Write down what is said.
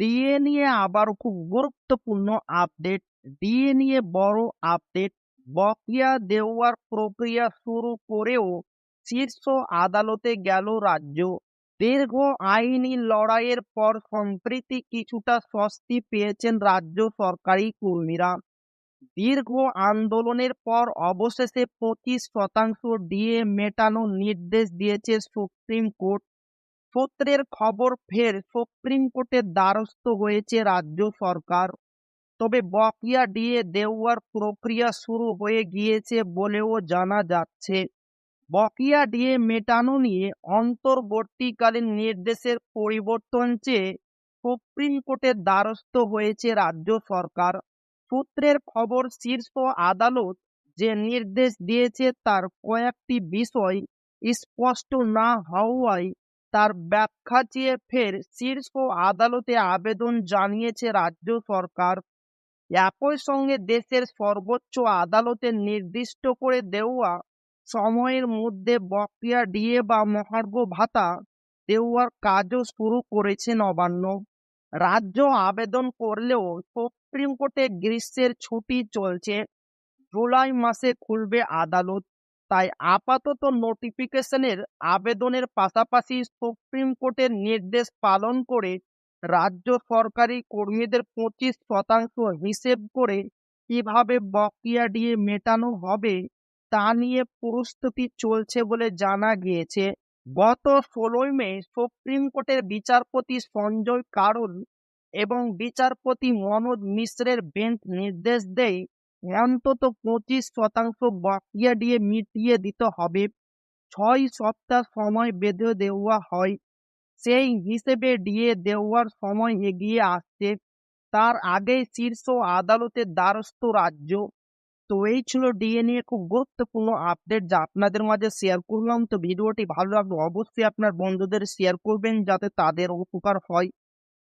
DA নিয়ে খুব গুরুত্বপূর্ণ আপডেট। ডিএ নিয়ে বড় আপডেট। বকেয়া দেওয়ার প্রক্রিয়া শুরু করেও শীর্ষ আদালতে গেল রাজ্য। দীর্ঘ আইনি লড়াইয়ের পর সম্প্রীতি কিছুটা স্বস্তি পেয়েছেন রাজ্য সরকারি কর্মীরা। দীর্ঘ আন্দোলনের পর অবশেষে পঁচিশ শতাংশ ডিএ মেটানোর নির্দেশ দিয়েছে সুপ্রিম কোর্ট। সূত্রের খবর ফের সুপ্রিম কোর্টের দ্বারস্থ হয়েছে রাজ্য সরকার। তবে বকেয়া দিয়ে দেওয়ার প্রক্রিয়া শুরু হয়ে গিয়েছে বলেও জানা যাচ্ছে। বকেয়া দিয়ে মেটানো নিয়ে অন্তর্বর্তীকালীন নির্দেশের পরিবর্তন চেয়ে সুপ্রিম কোর্টের দ্বারস্থ হয়েছে রাজ্য সরকার। সূত্রের খবর, শীর্ষ আদালত যে নির্দেশ দিয়েছে তার কয়েকটি বিষয় স্পষ্ট না হওয়ায় তার ব্যাখ্যা চেয়ে ফের শীর্ষ আদালতে আবেদন জানিয়েছে রাজ্য সরকার। একই সঙ্গে দেশের সর্বোচ্চ আদালতে নির্দিষ্ট করে দেওয়া সময়ের মধ্যে বকেয়া ডিএ বা মহার্ঘ ভাতা দেওয়ার কাজও শুরু করেছে নবান্ন। রাজ্য আবেদন করলেও সুপ্রিম কোর্টে গ্রীষ্মের ছুটি চলছে। জুলাই মাসে খুলবে আদালত। তাই আপাতত নোটিফিকেশনের আবেদনের পাশাপাশি সুপ্রিম কোর্টের নির্দেশ পালন করে রাজ্য সরকারি কর্মীদের পঁচিশ শতাংশ হিসেব করে কীভাবে বকেয়া দিয়ে মেটানো হবে তা নিয়ে প্রস্তুতি চলছে বলে জানা গিয়েছে। গত ষোলোই মে সুপ্রিম কোর্টের বিচারপতি সঞ্জয় কারুল এবং বিচারপতি মনোজ মিশ্রের বেঞ্চ নির্দেশ দেয় অন্তত পঁচিশ শতাংশ বকেয়া দিয়ে মিটিয়ে দিতে হবে। ছয় সপ্তাহ সময় বেঁধে দেওয়া হয়। সেই হিসেবে ডিএ দেওয়ার সময় এগিয়ে আসছে। তার আগেই শীর্ষ আদালতের দ্বারস্থ রাজ্য। তো এই ছিল ডিএ নিয়ে খুব গুরুত্বপূর্ণ আপডেট যা আপনাদের মাঝে শেয়ার করলাম। তো ভিডিওটি ভালো লাগল অবশ্যই আপনার বন্ধুদের শেয়ার করবেন যাতে তাদের উপকার হয়।